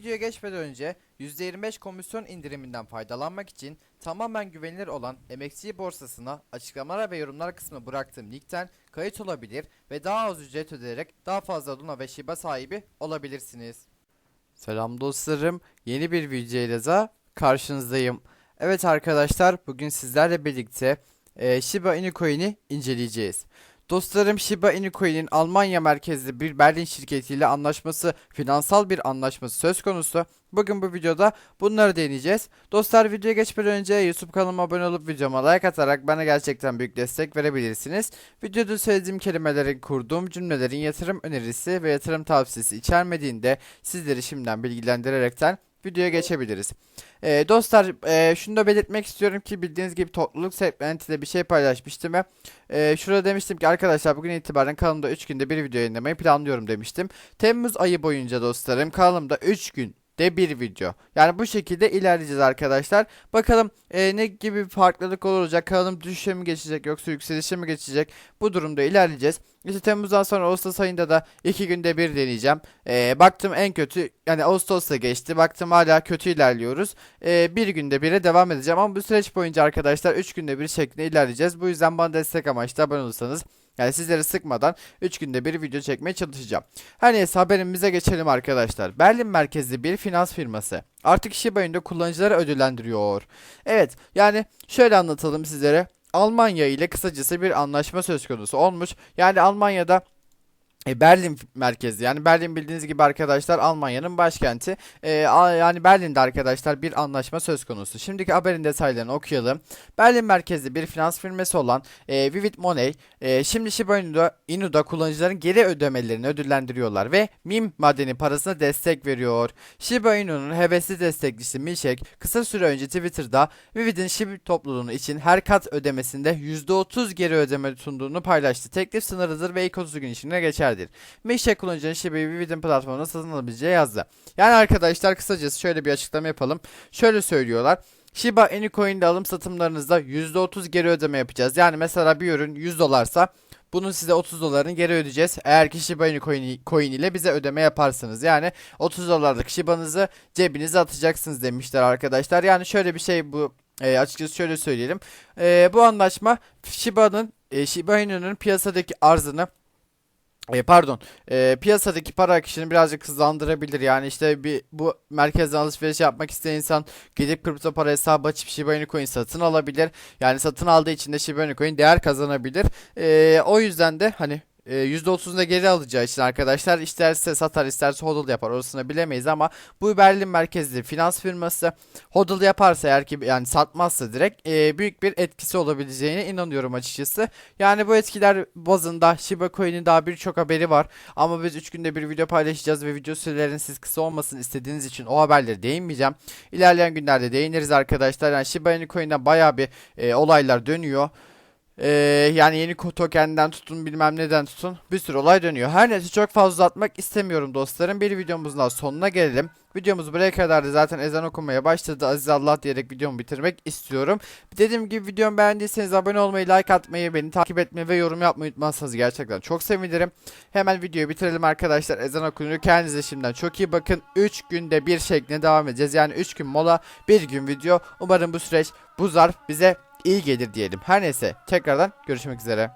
Videoya geçmeden önce %25 komisyon indiriminden faydalanmak için tamamen güvenilir olan MXC borsasına açıklamalar ve yorumlar kısmına bıraktığım linkten kayıt olabilir ve daha az ücret ödeyerek daha fazla Luna ve Shiba sahibi olabilirsiniz. Selam dostlarım. Yeni bir video ile daha karşınızdayım. Evet arkadaşlar bugün sizlerle birlikte e, Shiba Inu Coin'i inceleyeceğiz. Dostlarım Shiba Inu Coin'in Almanya merkezli bir Berlin şirketiyle anlaşması, finansal bir anlaşması söz konusu. Bugün bu videoda bunları deneyeceğiz. Dostlar videoya geçmeden önce YouTube kanalıma abone olup videoma like atarak bana gerçekten büyük destek verebilirsiniz. Videoda söylediğim kelimelerin kurduğum cümlelerin yatırım önerisi ve yatırım tavsiyesi içermediğinde sizleri şimdiden bilgilendirerekten videoya geçebiliriz. Ee, dostlar e, şunu da belirtmek istiyorum ki bildiğiniz gibi topluluk segmentinde bir şey paylaşmıştım ve e, şurada demiştim ki arkadaşlar bugün itibaren kanalımda 3 günde bir video yayınlamayı planlıyorum demiştim. Temmuz ayı boyunca dostlarım kanalımda 3 gün de bir video. Yani bu şekilde ilerleyeceğiz arkadaşlar. Bakalım e, ne gibi farklılık olacak. Kanalım düşüşe mi geçecek yoksa yükselişe mi geçecek? Bu durumda ilerleyeceğiz. İşte Temmuz'dan sonra Ağustos ayında da 2 günde bir deneyeceğim. E, baktım en kötü yani Ağustos'ta geçti. Baktım hala kötü ilerliyoruz. E, bir günde bire devam edeceğim ama bu süreç boyunca arkadaşlar 3 günde bir şeklinde ilerleyeceğiz. Bu yüzden bana destek amaçlı abone olursanız yani sizleri sıkmadan 3 günde bir video çekmeye çalışacağım. Her neyse haberimize geçelim arkadaşlar. Berlin merkezli bir finans firması artık Shiba Inu'da kullanıcıları ödüllendiriyor. Evet yani şöyle anlatalım sizlere. Almanya ile kısacası bir anlaşma söz konusu olmuş. Yani Almanya'da e, Berlin merkezli yani Berlin bildiğiniz gibi arkadaşlar Almanya'nın başkenti E, yani Berlin'de arkadaşlar bir anlaşma söz konusu. Şimdiki haberin detaylarını okuyalım. Berlin merkezli bir finans firması olan e, Vivid Money e, şimdi Shiba Inu'da, kullanıcıların geri ödemelerini ödüllendiriyorlar ve MIM madeni parasına destek veriyor. Shiba Inu'nun hevesli destekçisi Milkshake kısa süre önce Twitter'da Vivid'in Shiba topluluğu için her kat ödemesinde %30 geri ödeme sunduğunu paylaştı. Teklif sınırlıdır ve ilk 30 gün içinde geçerdir. Milkshake kullanıcının Shiba'yı Vivid'in platformuna satın alabileceği yazdı. Yani arkadaşlar kısacası şöyle bir açıklama yapalım. Şöyle söylüyorlar. Shiba Inu Coin'de alım satımlarınızda %30 geri ödeme yapacağız. Yani mesela bir ürün 100 dolarsa bunun size 30 dolarını geri ödeyeceğiz. Eğer ki Shiba Inu coin ile bize ödeme yaparsanız. Yani 30 dolarlık Shiba'nızı cebinize atacaksınız demişler arkadaşlar. Yani şöyle bir şey bu e, açıkçası şöyle söyleyelim. E, bu anlaşma Shiba'nın e, Shiba Inu'nun piyasadaki arzını e, pardon. E, piyasadaki para akışını birazcık hızlandırabilir. Yani işte bir bu merkezden alışveriş yapmak isteyen insan gidip kripto para hesabı açıp Shiba Inu coin satın alabilir. Yani satın aldığı için de Shiba Inu coin değer kazanabilir. E, o yüzden de hani e, %30'unu geri alacağı için arkadaşlar isterse satar isterse hodl yapar orasını bilemeyiz ama bu Berlin merkezli finans firması hodl yaparsa eğer ki yani satmazsa direkt e, büyük bir etkisi olabileceğine inanıyorum açıkçası. Yani bu etkiler bazında Shiba Coin'in daha birçok haberi var ama biz 3 günde bir video paylaşacağız ve video sürelerinin siz kısa olmasını istediğiniz için o haberleri değinmeyeceğim. İlerleyen günlerde değiniriz arkadaşlar. Yani Shiba Inu bayağı bir e, olaylar dönüyor. Ee, yani yeni tokenden tutun bilmem neden tutun bir sürü olay dönüyor. Her neyse çok fazla uzatmak istemiyorum dostlarım. Bir videomuzun daha sonuna gelelim. Videomuz buraya kadardı zaten ezan okumaya başladı. Aziz Allah diyerek videomu bitirmek istiyorum. Dediğim gibi videomu beğendiyseniz abone olmayı, like atmayı, beni takip etmeyi ve yorum yapmayı unutmazsanız gerçekten çok sevinirim. Hemen videoyu bitirelim arkadaşlar. Ezan okunuyor. Kendinize şimdiden çok iyi bakın. 3 günde bir şeklinde devam edeceğiz. Yani 3 gün mola, 1 gün video. Umarım bu süreç, bu zarf bize iyi gelir diyelim. Her neyse tekrardan görüşmek üzere.